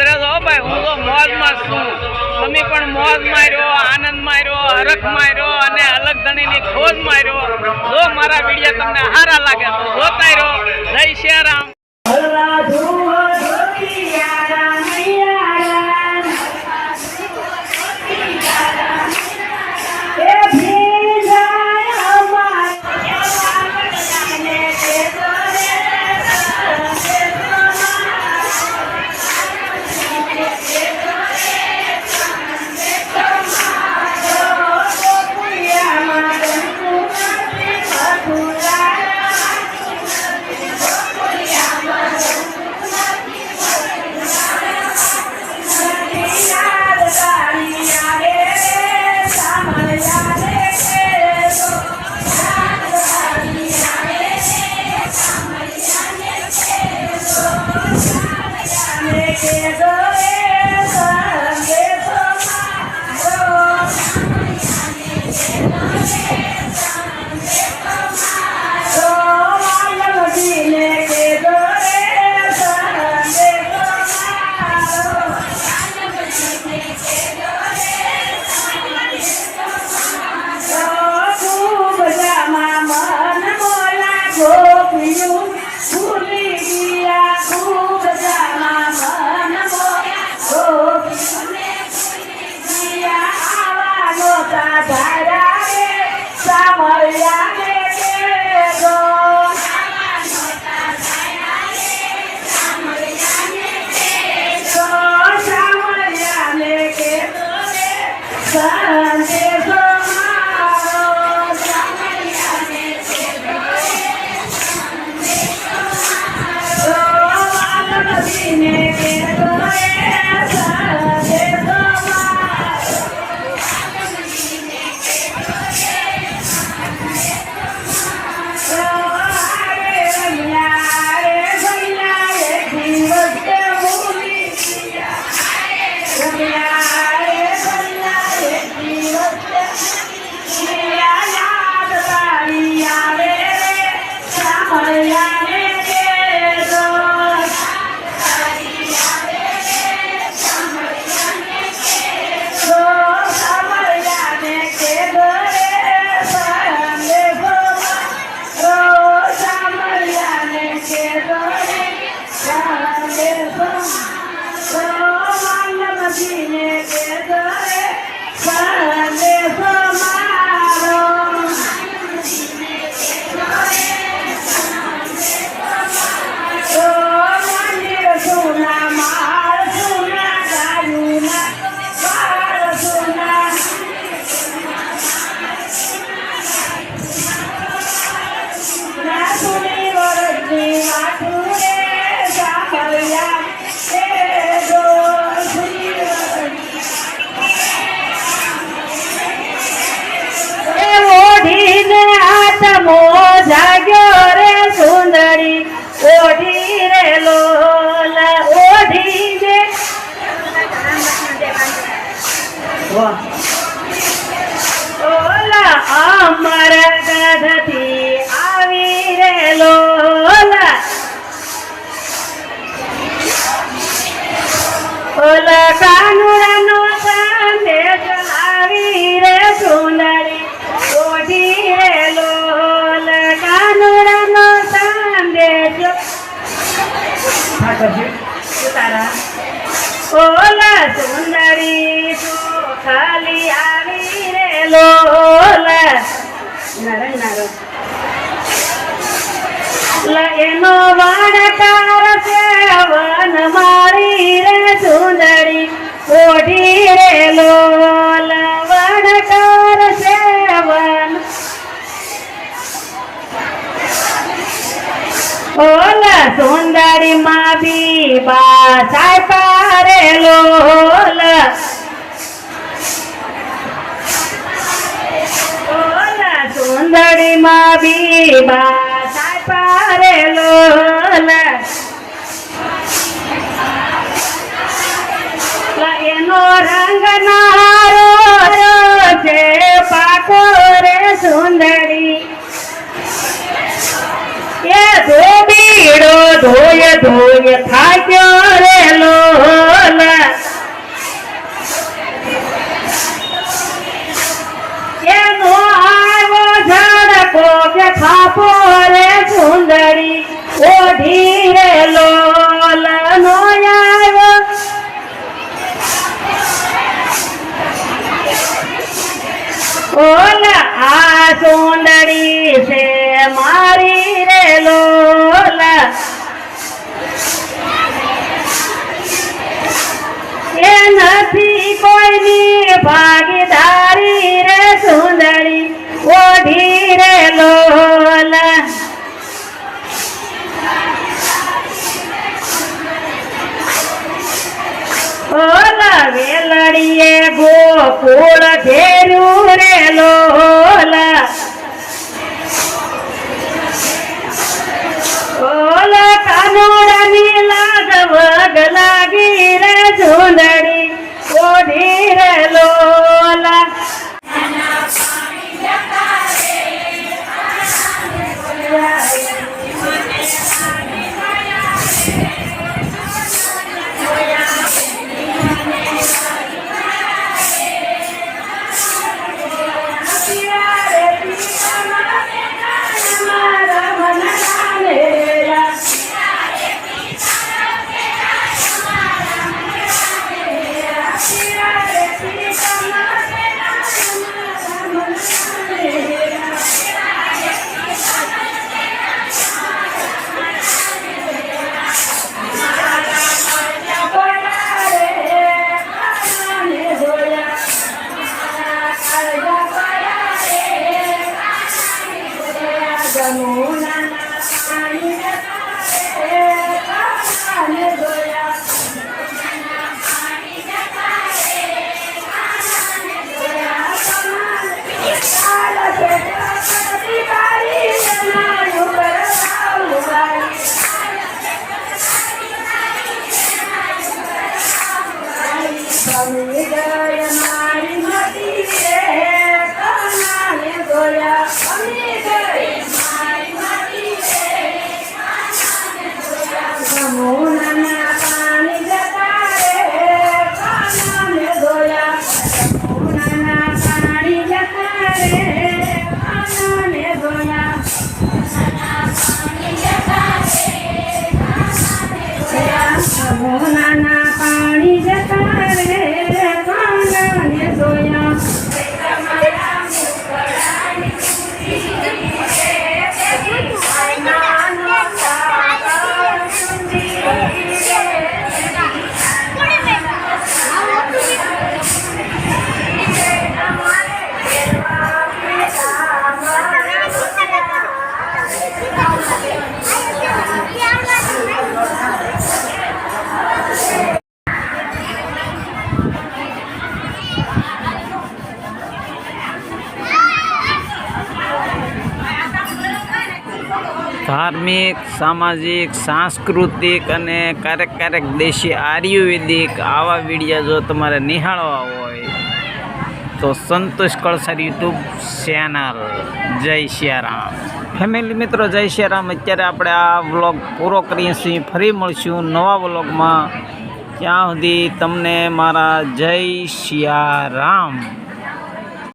હો ભાઈ. હું તો મોજમાં છું. તમે પણ મોજ માર્યો આનંદ માર્યો હરખ માર્યો અને અલગ ધણીની ખોજ માર્યો જો મારા વીડિયો તમને સારા લાગે તો જોતા રહ્યો. જય શ્રી રામ. go. Yeah. વાહ. ઓલા અમર ગઢથી આવી રે લોલા ઓલા કાનુડાનો સંદેશ આવી રે સુંદરી ઓઢી રે લોલ કાનુડાનો સંદેશ તારા? ઓલા સુંદરી ખાલી આવી રે લોલા. નારાયણ નારાયણ એનો વાણકાર છે વન મારી રે સુંદરી. ઓઢી રે લોલા વણકાર છે વન ઓલા સુંદરી માં બી બા સાય રે લોલ. ઓલા સુંદરી માં બી બા સાય રે લોલ એનો રંગ નારો છે, પાકો રે સુંદરી. એ ધોબીડો ધોય ધોય થાક્યો રે લોલ જ સુંદરી ઓઢી રે લોલ આ સુંદરી છે મારી રે લોલ કોઈની ભાગે વેલડીએ ગોકુળ ઘેર્યું રે ધાર્મિક, સામાજિક, સાંસ્કૃતિક અને ક્યારેક ક્યારેક દેશી આયુર્વેદિક આવા વિડીયા જો તમારે નિહાળવા હોય, તો સંતોષ કળસર યુટ્યુબ ચેનલ જય સિયારામ ફેમિલી મિત્રો, જય સિયારામ અત્યારે આપણે આ વ્લોગ પૂરો કરીએ છીએ. ફરી મળશું નવા વ્લોગમાં. ત્યાં સુધી તમને મારા જય સિયારામ